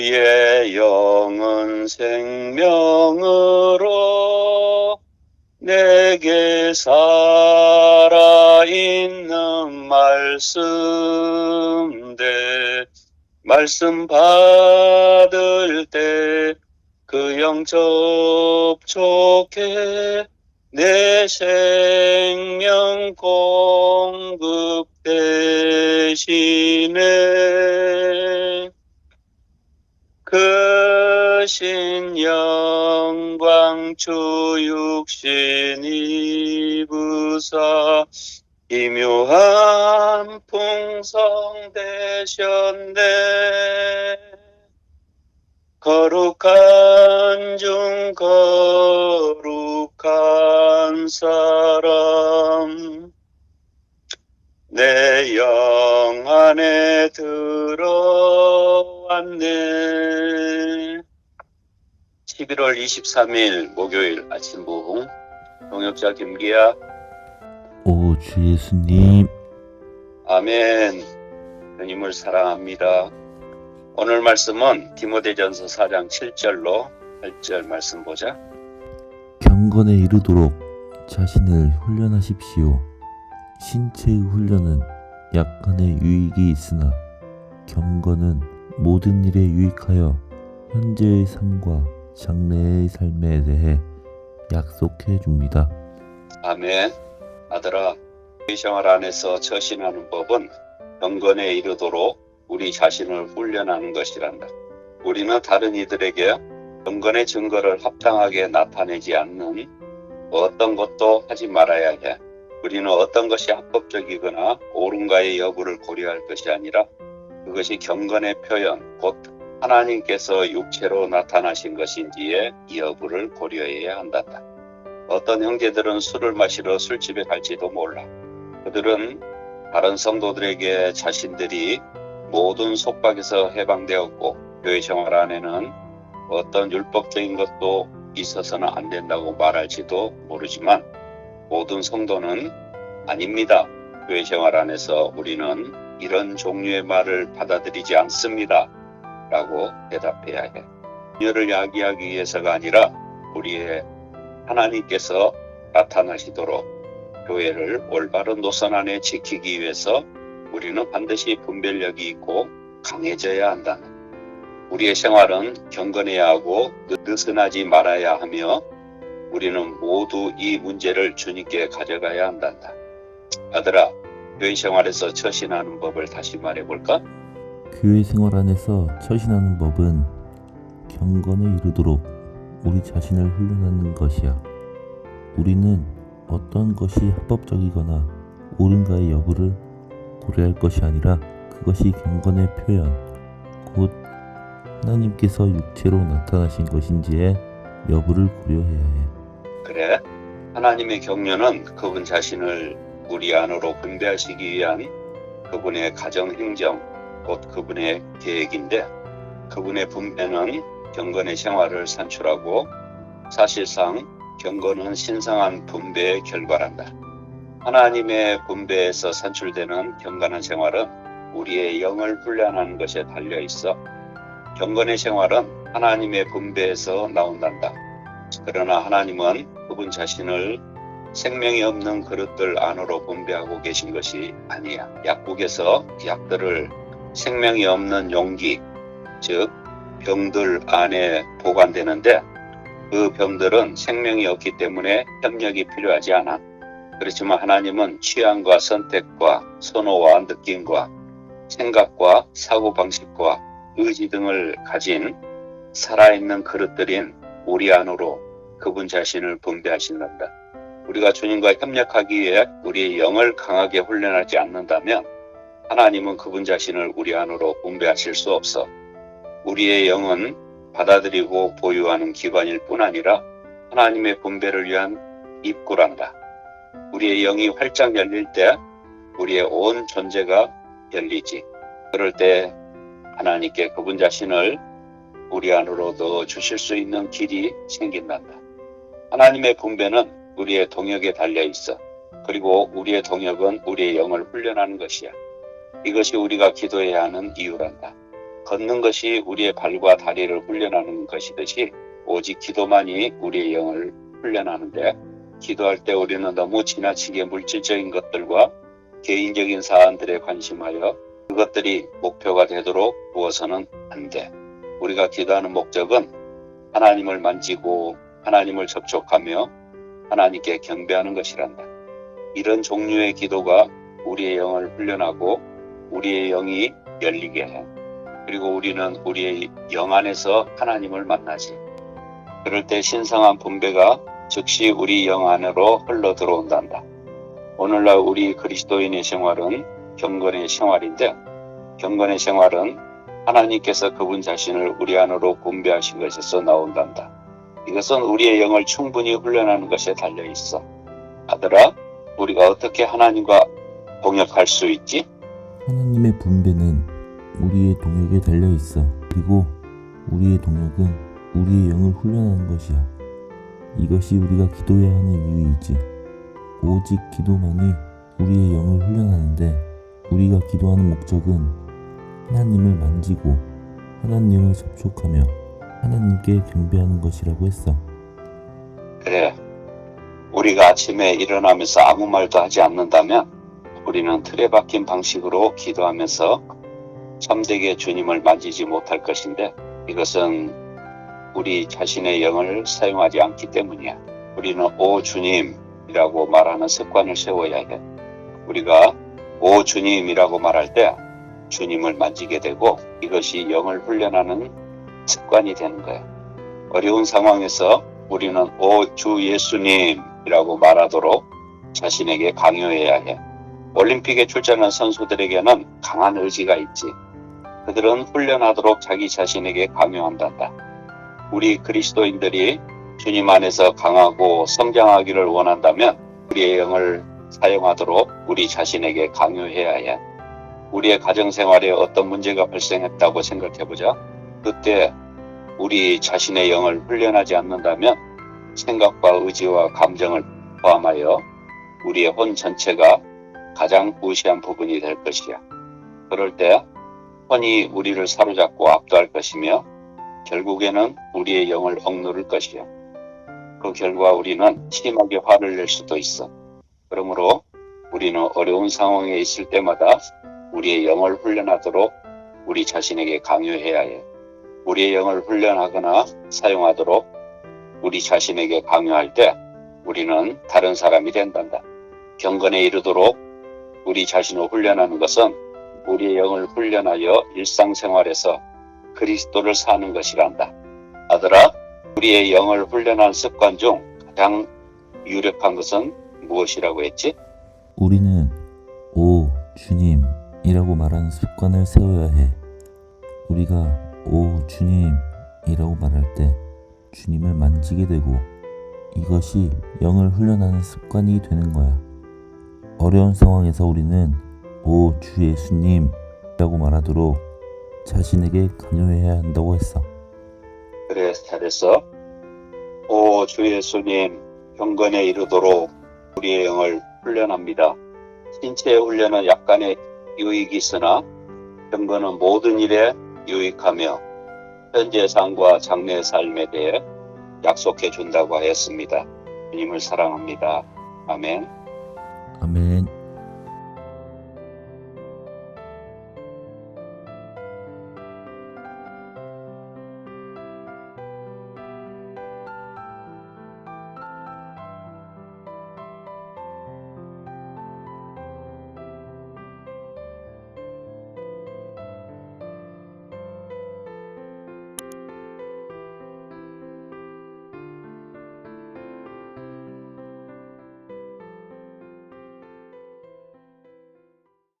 우리의 영은 생명으로 내게 살아있는 말씀대. 말씀 받을 때 그 영 접촉해 내 생명 공급 대신에 크신 영광 주육신 이부사 기묘한 풍성 되셨네. 거룩한 중 거룩한 사람. 내 영 안에 들어왔네 11월 23일 목요일 아침 부흥 동역자 김기아. 오, 주 예수님. 아멘. 주님을 사랑합니다. 오늘 말씀은 디모데전서 4장 7절로 8절 말씀 보자. 경건에 이르도록 자신을 훈련하십시오. 신체의 훈련은 약간의 유익이 있으나 경건은 모든 일에 유익하여 현재의 삶과 장래의 삶에 대해 약속해 줍니다. 아멘. 아들아, 우리 생활 안에서 처신하는 법은 경건에 이르도록 우리 자신을 훈련하는 것이란다. 우리는 다른 이들에게 경건의 증거를 합당하게 나타내지 않는 어떤 것도 하지 말아야 해. 우리는 어떤 것이 합법적이거나 옳은가의 여부를 고려할 것이 아니라 그것이 경건의 표현, 곧 하나님께서 육체로 나타나신 것인지의 여부를 고려해야 한단다. 어떤 형제들은 술을 마시러 술집에 갈지도 몰라. 그들은 다른 성도들에게 자신들이 모든 속박에서 해방되었고 교회 생활 안에는 어떤 율법적인 것도 있어서는 안 된다고 말할지도 모르지만 모든 성도는 아닙니다. 교회 생활 안에서 우리는 이런 종류의 말을 받아들이지 않습니다. 라고 대답해야 해. 자녀를 야기하기 위해서가 아니라 우리의 하나님께서 나타나시도록 교회를 올바른 노선 안에 지키기 위해서 우리는 반드시 분별력이 있고 강해져야 한다. 우리의 생활은 경건해야 하고 느슨하지 말아야 하며 우리는 모두 이 문제를 주님께 가져가야 한단다. 아들아, 교회 생활에서 처신하는 법을 다시 말해볼까? 교회 생활 안에서 처신하는 법은 경건에 이르도록 우리 자신을 훈련하는 것이야. 우리는 어떤 것이 합법적이거나 옳은가의 여부를 고려할 것이 아니라 그것이 경건의 표현, 곧 하나님께서 육체로 나타나신 것인지의 여부를 고려해야 해. 그래. 하나님의 격려는 그분 자신을 우리 안으로 분배하시기 위한 그분의 가정 행정, 곧 그분의 계획인데 그분의 분배는 경건의 생활을 산출하고 사실상 경건은 신성한 분배의 결과란다. 하나님의 분배에서 산출되는 경건한 생활은 우리의 영을 훈련하는 것에 달려 있어 경건의 생활은 하나님의 분배에서 나온단다. 그러나 하나님은 그분 자신을 생명이 없는 그릇들 안으로 분배하고 계신 것이 아니야. 약국에서 약들을 생명이 없는 용기, 즉 병들 안에 보관되는데 그 병들은 생명이 없기 때문에 협력이 필요하지 않아. 그렇지만 하나님은 취향과 선택과 선호와 느낌과 생각과 사고방식과 의지 등을 가진 살아있는 그릇들인 우리 안으로 그분 자신을 분배하신단다. 우리가 주님과 협력하기 위해 우리의 영을 강하게 훈련하지 않는다면 하나님은 그분 자신을 우리 안으로 분배하실 수 없어. 우리의 영은 받아들이고 보유하는 기관일 뿐 아니라 하나님의 분배를 위한 입구란다. 우리의 영이 활짝 열릴 때 우리의 온 존재가 열리지. 그럴 때 하나님께 그분 자신을 우리 안으로 넣어 주실 수 있는 길이 생긴단다. 하나님의 분배는 우리의 동역에 달려 있어. 그리고 우리의 동역은 우리의 영을 훈련하는 것이야. 이것이 우리가 기도해야 하는 이유란다. 걷는 것이 우리의 발과 다리를 훈련하는 것이듯이 오직 기도만이 우리의 영을 훈련하는데 기도할 때 우리는 너무 지나치게 물질적인 것들과 개인적인 사안들에 관심하여 그것들이 목표가 되도록 두어서는 안 돼. 우리가 기도하는 목적은 하나님을 만지고 하나님을 접촉하며 하나님께 경배하는 것이란다. 이런 종류의 기도가 우리의 영을 훈련하고 우리의 영이 열리게 해. 그리고 우리는 우리의 영 안에서 하나님을 만나지. 그럴 때 신성한 분배가 즉시 우리 영 안으로 흘러 들어온단다. 오늘날 우리 그리스도인의 생활은 경건의 생활인데 경건의 생활은 하나님께서 그분 자신을 우리 안으로 분배하신 것에서 나온단다. 이것은 우리의 영을 충분히 훈련하는 것에 달려 있어. 아들아, 우리가 어떻게 하나님과 동역할 수 있지? 하나님의 분배는 우리의 동역에 달려 있어. 그리고 우리의 동역은 우리의 영을 훈련하는 것이야. 이것이 우리가 기도해야 하는 이유이지. 오직 기도만이 우리의 영을 훈련하는데 우리가 기도하는 목적은 하나님을 만지고 하나님을 접촉하며 하나님께 경배하는 것이라고 했어. 그래. 우리가 아침에 일어나면서 아무 말도 하지 않는다면 우리는 틀에 박힌 방식으로 기도하면서 참되게 주님을 만지지 못할 것인데 이것은 우리 자신의 영을 사용하지 않기 때문이야. 우리는 오 주님이라고 말하는 습관을 세워야 해. 우리가 오 주님이라고 말할 때 주님을 만지게 되고 이것이 영을 훈련하는 습관이 되는 거야. 어려운 상황에서 우리는 오 주 예수님이라고 말하도록 자신에게 강요해야 해. 올림픽에 출전한 선수들에게는 강한 의지가 있지. 그들은 훈련하도록 자기 자신에게 강요한단다. 우리 그리스도인들이 주님 안에서 강하고 성장하기를 원한다면 우리의 영을 사용하도록 우리 자신에게 강요해야 해. 우리의 가정생활에 어떤 문제가 발생했다고 생각해보자. 그때 우리 자신의 영을 훈련하지 않는다면 생각과 의지와 감정을 포함하여 우리의 혼 전체가 가장 무시한 부분이 될 것이야. 그럴 때 혼이 우리를 사로잡고 압도할 것이며 결국에는 우리의 영을 억누를 것이야. 그 결과 우리는 심하게 화를 낼 수도 있어. 그러므로 우리는 어려운 상황에 있을 때마다 우리의 영을 훈련하도록 우리 자신에게 강요해야 해. 우리의 영을 훈련하거나 사용하도록 우리 자신에게 강요할 때 우리는 다른 사람이 된단다. 경건에 이르도록 우리 자신을 훈련하는 것은 우리의 영을 훈련하여 일상생활에서 그리스도를 사는 것이란다. 아들아, 우리의 영을 훈련한 습관 중 가장 유력한 것은 무엇이라고 했지? 우리는 오 주님이라고 말하는 습관을 세워야 해. 우리가 오 주님이라고 말할 때 주님을 만지게 되고 이것이 영을 훈련하는 습관이 되는 거야. 어려운 상황에서 우리는 오 주 예수님이라고 말하도록 자신에게 강요해야 한다고 했어. 그래, 잘했어. 오, 주 예수님, 경건에 이르도록 우리의 영을 훈련합니다. 신체의 훈련은 약간의 유익이 있으나 경건은 모든 일에 유익하며 현재 삶과 장래의 삶에 대해 약속해 준다고 하였습니다. 주님을 사랑합니다. 아멘. 아멘.